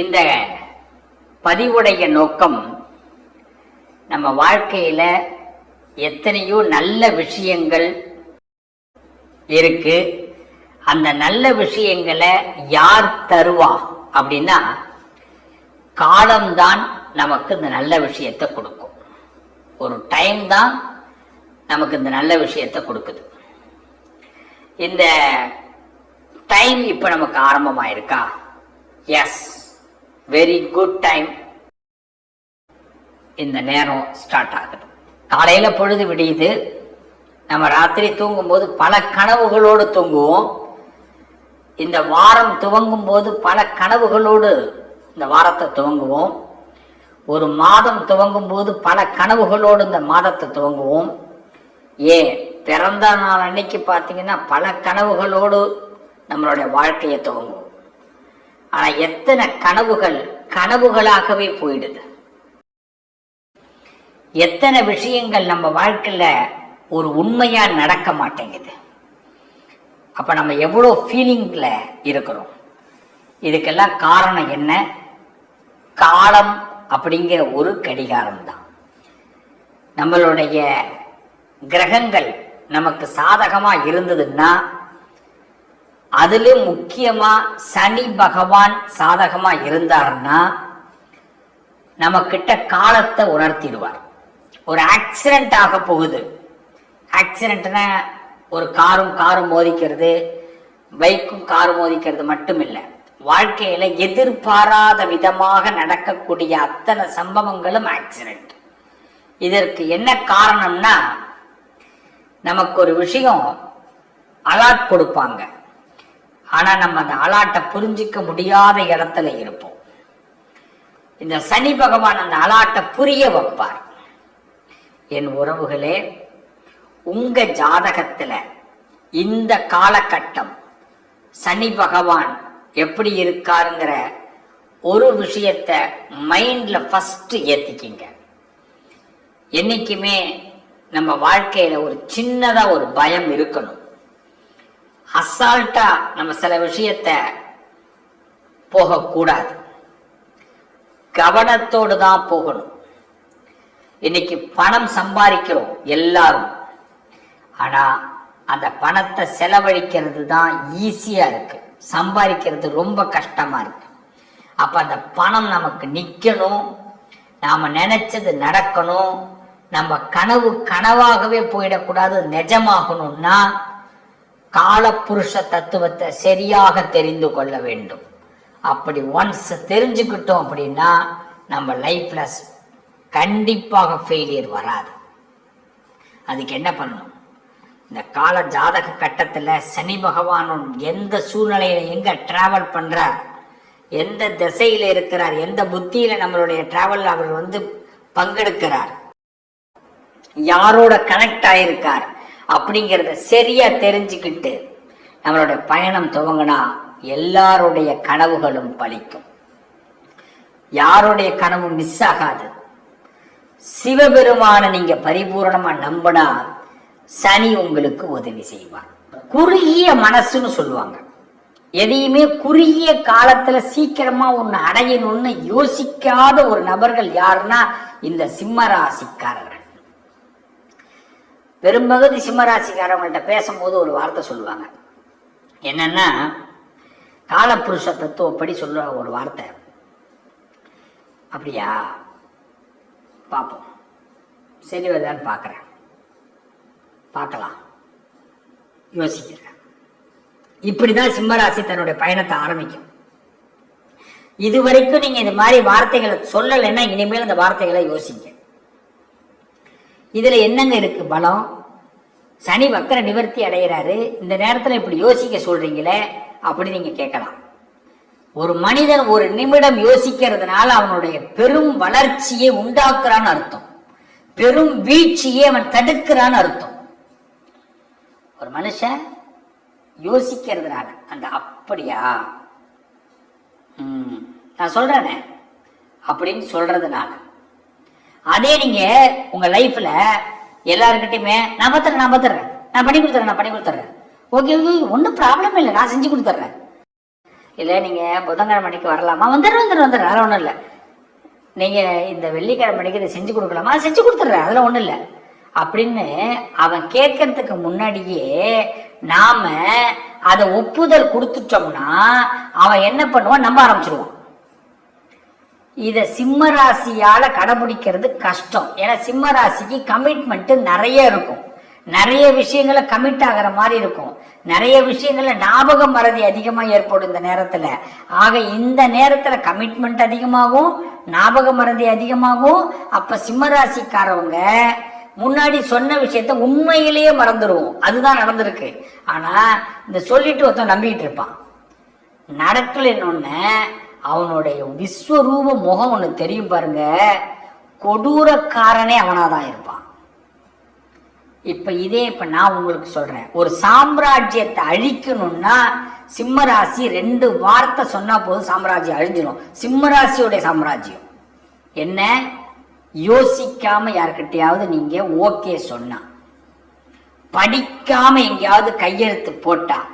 இந்த பதிவுடைய நோக்கம் நம்ம வாழ்க்கையில எத்தனையோ நல்ல விஷயங்கள் இருக்கு. அந்த நல்ல விஷயங்களை யார் தருவா அப்படின்னா காலம்தான் நமக்கு இந்த நல்ல விஷயத்தை கொடுக்கும். ஒரு டைம் தான் நமக்கு இந்த நல்ல விஷயத்தை கொடுக்குது. இந்த டைம் இப்போ நமக்கு ஆரம்பமாயிருக்கா? எஸ் வெரி குட் டைம் இந்த நேரம் ஸ்டார்ட் ஆகுது. காலையில பொழுது விடியுது. நம்ம ராத்திரி தூங்கும்போது பல கனவுகளோடு தூங்குவோம். இந்த வாரம் துவங்கும் போது பல கனவுகளோடு இந்த வாரத்தை துவங்குவோம். ஒரு மாதம் துவங்கும் போது பல கனவுகளோடு இந்த மாதத்தை துவங்குவோம். ஏன்? பிறந்த நாள் அன்னைக்கு பார்த்தீங்கன்னா பல கனவுகளோடு நம்மளுடைய வாழ்க்கையை துவங்குவோம். ஆனா எத்தனை கனவுகள் கனவுகளாகவே போயிடுது. எத்தனை விஷயங்கள் நம்ம வாழ்க்கையில ஒரு உண்மையா நடக்க மாட்டேங்குது. அப்ப நம்ம எவ்வளோ ஃபீலிங்ல இருக்கிறோம். இதுக்கெல்லாம் காரணம் என்ன? காலம் அப்படிங்கிற ஒரு கடிகாரம் தான் நம்மளுடைய கிரகங்கள் நமக்கு சாதகமா இருந்ததுன்னா அதிலும் முக்கியமா சனி பகவான் சாதகமா இருந்தார்னா நம்ம கிட்ட காலத்தை உணர்த்திடுவார். ஒரு ஆக்சிடென்ட் ஆக போகுது. ஆக்சிடென்ட்னா ஒரு காரும் காரும் மோதிக்கிறது பைக்கும் காரும் மோதிக்கிறது மட்டும் இல்லை வாழ்க்கையில எதிர்பாராத விதமாக நடக்கக்கூடிய அத்தனை சம்பவங்களும் ஆக்சிடென்ட் இதற்கு என்ன காரணம்னா நமக்கு ஒரு விஷயம் அலாட் கொடுப்பாங்க. ஆனா நம்ம அந்த அலாட்டை புரிஞ்சிக்க முடியாத இடத்துல இருப்போம். இந்த சனி பகவான் அந்த அலாட்டை புரிய வைப்பார். என் உறவுகளே உங்க ஜாதகத்துல இந்த காலகட்டம் சனி பகவான் எப்படி இருக்காருங்கிற ஒரு விஷயத்த மைண்ட்ல ஃபஸ்ட்டு ஏத்திக்கிங்க. என்னைக்குமே நம்ம வாழ்க்கையில ஒரு சின்னதா ஒரு பயம் இருக்கணும். அசால்ட்டா நம்ம சில விஷயத்த போகக்கூடாது. கவனத்தோடு தான் போகணும். இன்னைக்கு பணம் சம்பாதிக்கிறோம் எல்லாரும். ஆனா அந்த பணத்தை செலவழிக்கிறது தான் ஈஸியா இருக்கு. சம்பாதிக்கிறது ரொம்ப கஷ்டமா இருக்கு. அப்ப அந்த பணம் நமக்கு நிக்கணும். நாம நினைச்சது நடக்கணும். நம்ம கனவு கனவாகவே போயிடக்கூடாது. நிஜமாகணும்னா காலப்புருஷ தத்துவத்தை சரியாக தெரிந்து கொள்ள வேண்டும். அப்படி ஒன்ஸ் தெரிஞ்சுக்கிட்டோம் அப்படின்னா நம்ம லைஃப்ல கண்டிப்பாக ஃபெயிலியர் வராது. அதுக்கு என்ன பண்ணணும்? இந்த கால ஜாதக கட்டத்தில் சனி பகவானும் எந்த சூழ்நிலையில எங்க டிராவல் பண்றார் எந்த திசையில இருக்கிறார் எந்த புத்தியில நம்மளுடைய டிராவல் அவர் வந்து பங்கெடுக்கிறார் யாரோட கனெக்ட் ஆயிருக்கார் அப்படிங்கிறத சரியா தெரிஞ்சுக்கிட்டு நம்மளுடைய பயணம் துவங்கினா எல்லாருடைய கனவுகளும் பலிக்கும். யாருடைய கனவும் மிஸ் ஆகாது. சிவபெருமான நீங்க பரிபூரணமா நம்பினா சனி உங்களுக்கு உதவி செய்வார். குறுகிய மனசுன்னு சொல்லுவாங்க. எதையுமே குறுகிய காலத்துல சீக்கிரமா ஒன்னு அடையணும்னு யோசிக்காத ஒரு நபர்கள் யாருன்னா இந்த சிம்ம ராசிக்காரர்கள். பெரும்பகுதி சிம்மராசிக்காரவங்கள்ட்ட பேசும்போது ஒரு வார்த்தை சொல்லுவாங்க. என்னன்னா காலப்புருஷ தத்துவப்படி சொல்ற ஒரு வார்த்தை. அப்படியா? பார்ப்போம் சரி வருதான்னு பார்க்குறேன் பார்க்கலாம் யோசிக்கிறேன். இப்படி தான் சிம்மராசி தன்னுடைய பயணத்தை ஆரம்பிக்கும். இது வரைக்கும் நீங்கள் இந்த மாதிரி வார்த்தைகளை சொல்லலைன்னா இனிமேல் இந்த வார்த்தைகளை யோசிங்க. இதுல என்னங்க இருக்கு பலம்? சனி வக்கர நிவர்த்தி அடைகிறாரு இந்த நேரத்துல இப்படி யோசிக்க சொல்றீங்களே அப்படி நீங்க கேட்கலாம். ஒரு மனிதன் ஒரு நிமிடம் யோசிக்கிறதுனால அவனுடைய பெரும் வளர்ச்சியை உண்டாக்குறான்னு அர்த்தம். பெரும் வீழ்ச்சியை அவன் தடுக்கிறான்னு அர்த்தம். ஒரு மனுஷன் யோசிக்கிறதுனால அந்த அப்படியா? ம், நான் சொல்றேனே. அப்படின்னு சொல்றதுனால. அதே நீங்க உங்க லைஃப்ல எல்லாருக்கிட்டையுமே நான் பார்த்துறேன் நான் பார்த்துறேன் நான் பண்ணி கொடுத்துறேன் நான் பண்ணி கொடுத்துறேன். ஓகே ஒன்றும் ப்ராப்ளம் இல்லை. நான் செஞ்சு கொடுத்துட்றேன் இல்லை நீங்கள் புதன்கிழமை மணிக்கு வரலாமா? வந்துடுறேன் வந்துடுறேன் வந்துடுறேன். அதெல்லாம் ஒன்றும் இல்லை. நீங்கள் இந்த வெள்ளிக்கிழமை மணிக்கு இதை செஞ்சு கொடுக்கலாமா? செஞ்சு கொடுத்துட்றேன் அதெல்லாம் ஒன்றும் இல்லை. அப்படின்னு அவன் கேட்கறதுக்கு முன்னாடியே நாம அதை ஒப்புதல் கொடுத்துட்டோம்னா அவன் என்ன பண்ணுவான்? நம்ப ஆரம்பிச்சிருவான். இத சிம்ம ராசியால கடைபிடிக்கிறது கஷ்டம். ஏன்னா சிம்ம ராசிக்கு கமிட்மெண்ட் நிறைய இருக்கும். நிறைய விஷயங்களை கமிட் ஆகிற மாதிரி இருக்கும். நிறைய விஷயங்கள்ல ஞாபக மறதி அதிகமாக ஏற்படும் இந்த நேரத்தில். ஆக இந்த நேரத்தில் கமிட்மெண்ட் அதிகமாகும் ஞாபக மறதி அதிகமாகும். அப்போ சிம்மராசிக்காரவங்க முன்னாடி சொன்ன விஷயத்த உண்மையிலேயே மறந்துடுவோம் அதுதான் நடந்திருக்கு. ஆனால் இந்த சொல்லிட்டு ஒருத்தன் நம்பிக்கிட்டு இருப்பான். நடக்கலைன்னு அவனுடைய விஸ்வரூப முகம் ஒன்று தெரியும் பாருங்க. கொடூரக்காரனே அவனாதான் இருப்பான். இப்ப இதே இப்ப நான் உங்களுக்கு சொல்றேன். ஒரு சாம்ராஜ்யத்தை அழிக்கணும்னா சிம்மராசி ரெண்டு வார்த்தை சொன்னா போதும் சாம்ராஜ்யம் அழிஞ்சிடும் சிம்மராசியோடைய சாம்ராஜ்யம். என்ன? யோசிக்காம யார்கிட்டயாவது நீங்க ஓகே சொன்னா. படிக்காம எங்கேயாவது கையெழுத்து போட்டா.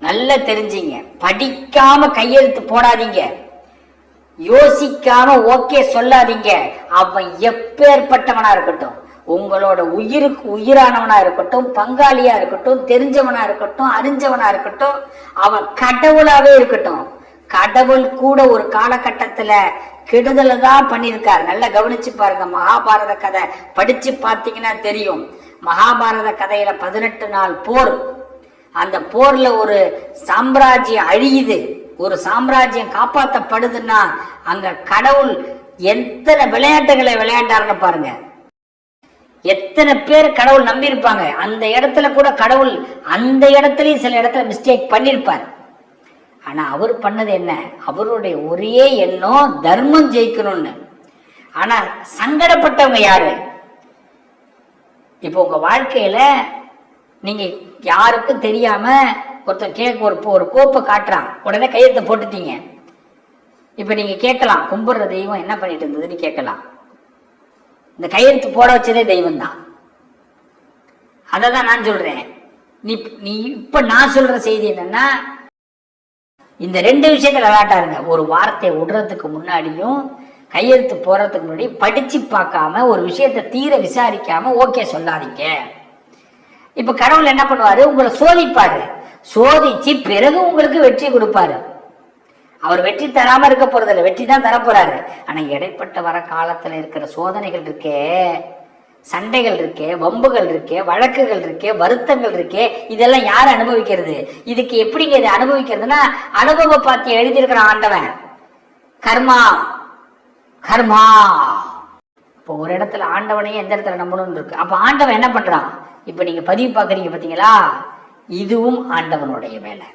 நல்லா தெரிஞ்சிங்க. படிக்காம கையெழுத்து போடாதீங்க. யோசிக்காம ஓகே சொல்லாதீங்க. அவன் எப்பேற்பட்டவனா இருக்கட்டும் உங்களோட உயிருக்கு உயிரானவனா இருக்கட்டும் பங்காளியா இருக்கட்டும் தெரிஞ்சவனா இருக்கட்டும் அறிஞ்சவனா இருக்கட்டும் அவன் கடவுளாவே இருக்கட்டும். கடவுள் கூட ஒரு காலகட்டத்துல கெடுதலை தான் பண்ணியிருக்காரு. நல்லா கவனிச்சு பாருங்க மகாபாரத கதை. படிச்சு பார்த்தீங்கன்னா தெரியும். மகாபாரத கதையில பதினெட்டு நாள் போர். அந்த போர்ல ஒரு சாம்ராஜ்யம் அழியுது. ஒரு சாம்ராஜ்யம் காப்பாற்றப்படுதுன்னா அங்க கடவுள் எத்தனை விளையாட்டுகளை விளையாண்டாருன்னு பாருங்க. எத்தனை பேர் கடவுள் நம்பியிருப்பாங்க. அந்த இடத்துல கூட கடவுள் அந்த இடத்துலயும் சில இடத்துல மிஸ்டேக் பண்ணியிருப்பார். ஆனா அவர் பண்ணது என்ன? அவருடைய ஒரே எண்ணம் தர்மம் ஜெயிக்கணும்னு. ஆனா சங்கடப்பட்டவங்க யாரு? இப்போ உங்க வாழ்க்கையில நீங்க யாருக்கும் தெரியாம ஒருத்தன் கேட்க ஒரு ஒரு கோப்பை காட்டுறான். உடனே கையெழுத்த போட்டுட்டீங்க. இப்ப நீங்க கேட்கலாம். கும்பிடுற தெய்வம் என்ன பண்ணிட்டு இருந்ததுன்னு கேட்கலாம். இந்த கையெழுத்து போட வச்சதே தெய்வம் தான் அதை தான் நான் சொல்றேன். நீ நீ இப்ப நான் சொல்ற செய்தி என்னன்னா இந்த ரெண்டு விஷயத்துல விளையாட்டாருங்க. ஒரு வார்த்தையை விடுறதுக்கு முன்னாடியும் கையெழுத்து போறதுக்கு முன்னாடி படிச்சு பார்க்காம ஒரு விஷயத்தை தீர விசாரிக்காம ஓகே சொல்லாதீங்க. இப்ப கடவுள் என்ன பண்ணுவாரு? உங்களை சோதிப்பாரு. சோதிச்சு பிறகு உங்களுக்கு வெற்றி கொடுப்பாரு. அவர் வெற்றி தராம இருக்க போறதில்ல. வெற்றி தான் தரப்போறாரு ஆனா இடைப்பட்ட வர காலத்துல இருக்கிற சோதனைகள் இருக்கே சண்டைகள் இருக்கே வம்புகள் இருக்கே வழக்குகள் இருக்கே வருத்தங்கள் இருக்கே இதெல்லாம் யார் அனுபவிக்கிறது? இதுக்கு எப்படிங்க இதை அனுபவிக்கிறதுனா அனுபவ பாத்தி எழுதியிருக்கிற ஆண்டவன். கர்மா. கர்மா. இப்போ ஒரு இடத்துல ஆண்டவனையும் எந்த இடத்துல நம்பணும்னு இருக்கு? அப்ப ஆண்டவன் என்ன பண்றான்? இப்ப நீங்க பதிவு பாக்குறீங்க பாத்தீங்களா? இதுவும் ஆண்டவனுடைய வேலை.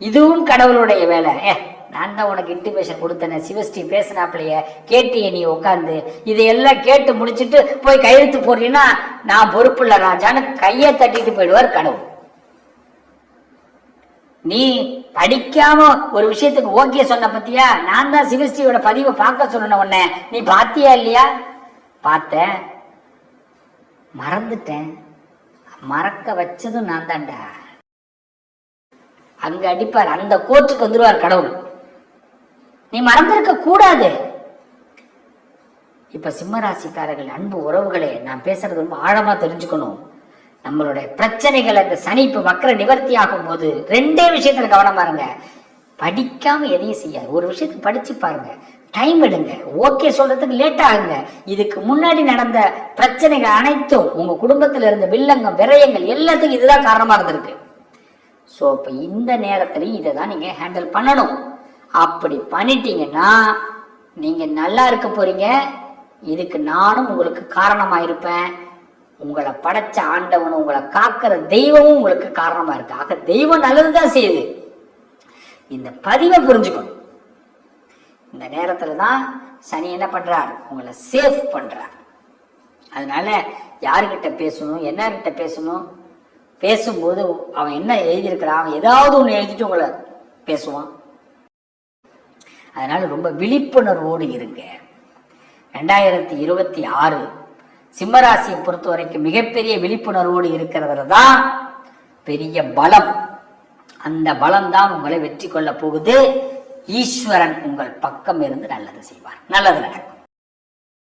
இதுவும் கடவுளுடைய வேலை. ஏ நான் தான் உனக்கு இன்டிமேஷன் கொடுத்தேனே. சிவஸ்ரீ பேசினாப்பிலைய கேட்டிய நீ உட்காந்து இதையெல்லாம் கேட்டு முடிச்சுட்டு போய் கையெழுத்து போடுறீன்னா நான் பொறுப்புள்ள ராஜான்னு கையை தட்டிட்டு போயிடுவார் கடவுள். நீ படிக்காம ஒரு விஷயத்துக்கு ஓகே சொன்ன பத்தியா? நான் தான் சிவஸ்ரீயோட பதிவை பார்க்க சொன்ன உடனே நீ பாத்தியா இல்லையா? பார்த்தேன். மறந்துட்டேன். மறக்க வச்சதும் நான் தான்டா. அங்க அடிப்பார். அந்த கோர்ட்டுக்கு வந்துருவார் கடவுள். நீ மறந்திருக்க கூடாது. இப்ப சிம்மராசிக்காரர்கள் அன்பு உறவுகளே நான் பேசுறது ரொம்ப ஆழமா தெரிஞ்சுக்கணும். நம்மளுடைய பிரச்சனைகள் அந்த சனி இப்ப வக்கர நிவர்த்தி ஆகும் போது ரெண்டே விஷயத்துல கவனமா இருங்க. படிக்காம எதையும் செய்யாது. ஒரு விஷயத்தை படிச்சு பாருங்க. டைம் எடுங்க. ஓகே சொல்றதுக்கு லேட் ஆகுங்க இதுக்கு முன்னாடி நடந்த பிரச்சனைகள் அனைத்தும் உங்க குடும்பத்துல இருந்த வில்லங்கம் விரயங்கள் எல்லாத்துக்கும் இதுதான் காரணமா இருந்திருக்கு. ஸோ இப்போ இந்த நேரத்துலையும் இதை தான் நீங்கள் ஹேண்டில் பண்ணணும். அப்படி பண்ணிட்டீங்கன்னா நீங்கள் நல்லா இருக்க போறீங்க. இதுக்கு நானும் உங்களுக்கு காரணமாக இருப்பேன். உங்களை படைச்ச ஆண்டவன் உங்களை காக்கிற தெய்வமும் உங்களுக்கு காரணமாக இருக்கு. ஆக தெய்வம் நல்லது தான் செய்யுது. இந்த பதிவை புரிஞ்சுக்கணும். இந்த நேரத்தில் தான் சனி என்ன பண்றார்? உங்களை சேஃப் பண்றார். அதனால யாருக்கிட்ட பேசணும் என்னகிட்ட பேசணும்? பேசும்போது அவன் என்ன எழுதியிருக்கிறான்? அவன் ஏதாவது ஒன்று எழுதிட்டு உங்களை பேசுவான். அதனால ரொம்ப விழிப்புணர்வோடு இருங்க. ரெண்டாயிரத்தி இருபத்தி ஆறு சிம்மராசியை பொறுத்த வரைக்கும் மிகப்பெரிய விழிப்புணர்வோடு இருக்கிறதுல தான் பெரிய பலம். அந்த பலம்தான் உங்களை வெற்றி கொள்ள போகுது. ஈஸ்வரன் உங்கள் பக்கம் இருந்து நல்லது செய்வார். நல்லது நடக்கும்.